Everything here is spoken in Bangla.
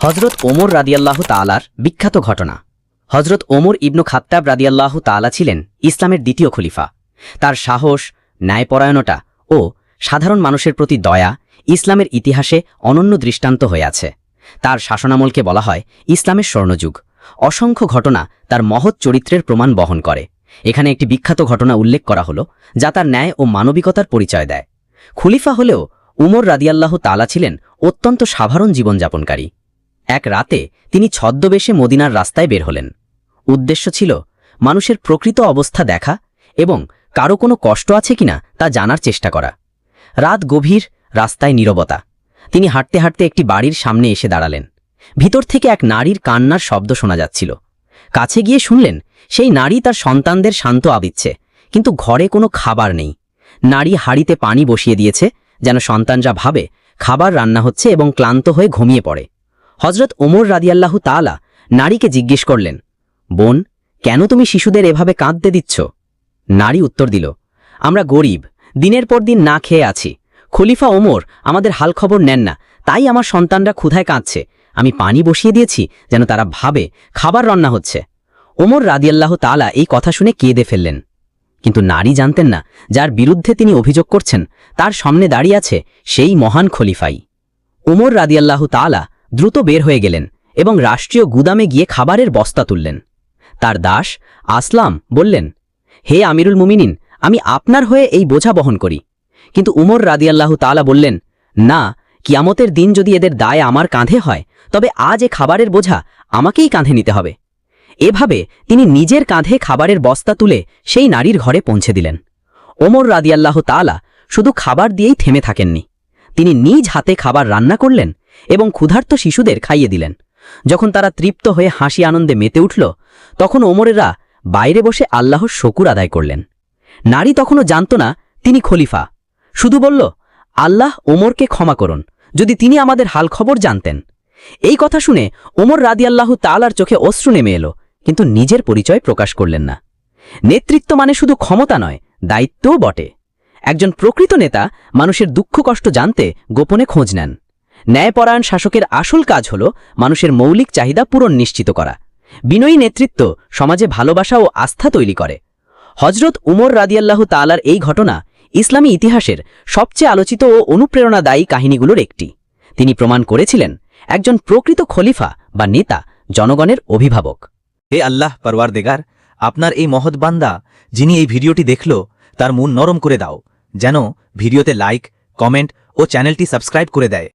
হজরত ওমর রাদিয়াল্লাহু তালার বিখ্যাত ঘটনা। হজরত ওমর ইবনু খাত্তাব রাদিয়াল্লাহু তালা ছিলেন ইসলামের দ্বিতীয় খলিফা। তার সাহস, ন্যায়পরায়ণতা ও সাধারণ মানুষের প্রতি দয়া ইসলামের ইতিহাসে অনন্য দৃষ্টান্ত হয়ে আছে। তার শাসনামলকে বলা হয় ইসলামের স্বর্ণযুগ। অসংখ্য ঘটনা তার মহৎ চরিত্রের প্রমাণ বহন করে। এখানে একটি বিখ্যাত ঘটনা উল্লেখ করা হল, যা তার ন্যায় ও মানবিকতার পরিচয় দেয়। খলিফা হলেও উমর রাদিয়াল্লাহ তালা ছিলেন অত্যন্ত সাধারণ জীবনযাপনকারী। এক রাতে তিনি ছদ্মবেশে মদিনার রাস্তায় বের হলেন। উদ্দেশ্য ছিল মানুষের প্রকৃত অবস্থা দেখা এবং কারও কোনো কষ্ট আছে কিনা তা জানার চেষ্টা করা। রাত গভীর, রাস্তায় নীরবতা। তিনি হাঁটতে হাঁটতে একটি বাড়ির সামনে এসে দাঁড়ালেন। ভিতর থেকে এক নারীর কান্নার শব্দ শোনা যাচ্ছিল। কাছে গিয়ে শুনলেন, সেই নারী তার সন্তানদের শান্ত আবিচ্ছে, কিন্তু ঘরে কোনো খাবার নেই। নারী হাড়িতে পানি বসিয়ে দিয়েছে, যেন সন্তানরা ভাবে খাবার রান্না হচ্ছে এবং ক্লান্ত হয়ে ঘুমিয়ে পড়ে। হজরত ওমর রাদিয়াল্লাহু তাআলা নারীকে জিজ্ঞেস করলেন, বোন, কেন তুমি শিশুদের এভাবে কাঁদতে দিচ্ছ? নারী উত্তর দিল, আমরা গরিব, দিনের পর দিন না খেয়ে আছি। খলিফা ওমর আমাদের হাল খবর নেন না, তাই আমার সন্তানরা ক্ষুধায় কাঁদছে। আমি পানি বসিয়ে দিয়েছি যেন তারা ভাবে খাবার রান্না হচ্ছে। ওমর রাদিয়াল্লাহ তালা এই কথা শুনে কেঁদে ফেললেন। কিন্তু নারী জানতেন না, যার বিরুদ্ধে তিনি অভিযোগ করছেন, তার সামনে দাঁড়িয়ে আছে সেই মহান খলিফাই। ওমর রাদিয়াল্লাহ তালা দ্রুত বের হয়ে গেলেন এবং রাষ্ট্রীয় গুদামে গিয়ে খাবারের বস্তা তুললেন। তার দাস আসলাম বললেন, হে আমিরুল মুমিনিন, আমি আপনার হয়ে এই বোঝা বহন করি। কিন্তু উমর রাদিয়াল্লাহু তাআলা বললেন, না, কিয়ামতের দিন যদি এদের দায় আমার কাঁধে হয়, তবে আজ এ খাবারের বোঝা আমাকেই কাঁধে নিতে হবে। এভাবে তিনি নিজের কাঁধে খাবারের বস্তা তুলে সেই নারীর ঘরে পৌঁছে দিলেন। ওমর রাদিয়াল্লাহ তাআলা শুধু খাবার দিয়েই থেমে থাকেননি। তিনি নিজ হাতে খাবার রান্না করলেন এবং ক্ষুধার্ত শিশুদের খাইয়ে দিলেন। যখন তারা তৃপ্ত হয়ে হাসি আনন্দে মেতে উঠল, তখন ওমরেরা বাইরে বসে আল্লাহর শকুর আদায় করলেন। নারী তখনও জানত না তিনি খলিফা। শুধু বলল, আল্লাহ ওমরকে ক্ষমা করুন, যদি তিনি আমাদের হাল খবর জানতেন। এই কথা শুনে ওমর রাদিয়াল্লাহু তালার চোখে অশ্রু নেমে এলো, কিন্তু নিজের পরিচয় প্রকাশ করলেন না। নেতৃত্ব মানে শুধু ক্ষমতা নয়, দায়িত্বও বটে। একজন প্রকৃত নেতা মানুষের দুঃখ কষ্ট জানতে গোপনে খোঁজ নেন। ন্যায়পরায়ণ শাসকের আসল কাজ হল মানুষের মৌলিক চাহিদা পূরণ নিশ্চিত করা। বিনয়ী নেতৃত্ব সমাজে ভালোবাসা ও আস্থা তৈরি করে। হজরত উমর রাদিয়াল্লাহু তালার এই ঘটনা ইসলামী ইতিহাসের সবচেয়ে আলোচিত ও অনুপ্রেরণাদায়ী কাহিনীগুলোর একটি। তিনি প্রমাণ করেছিলেন একজন প্রকৃত খলিফা বা নেতা, জনগণের অভিভাবক। হে আল্লাহ পরওয়ার দেগার আপনার এই মহৎ বান্দা, যিনি এই ভিডিওটি দেখল, তার মন নরম করে দাও। যেন ভিডিওতে লাইক কমেন্ট ও চ্যানেলটি সাবস্ক্রাইব করে দেয়।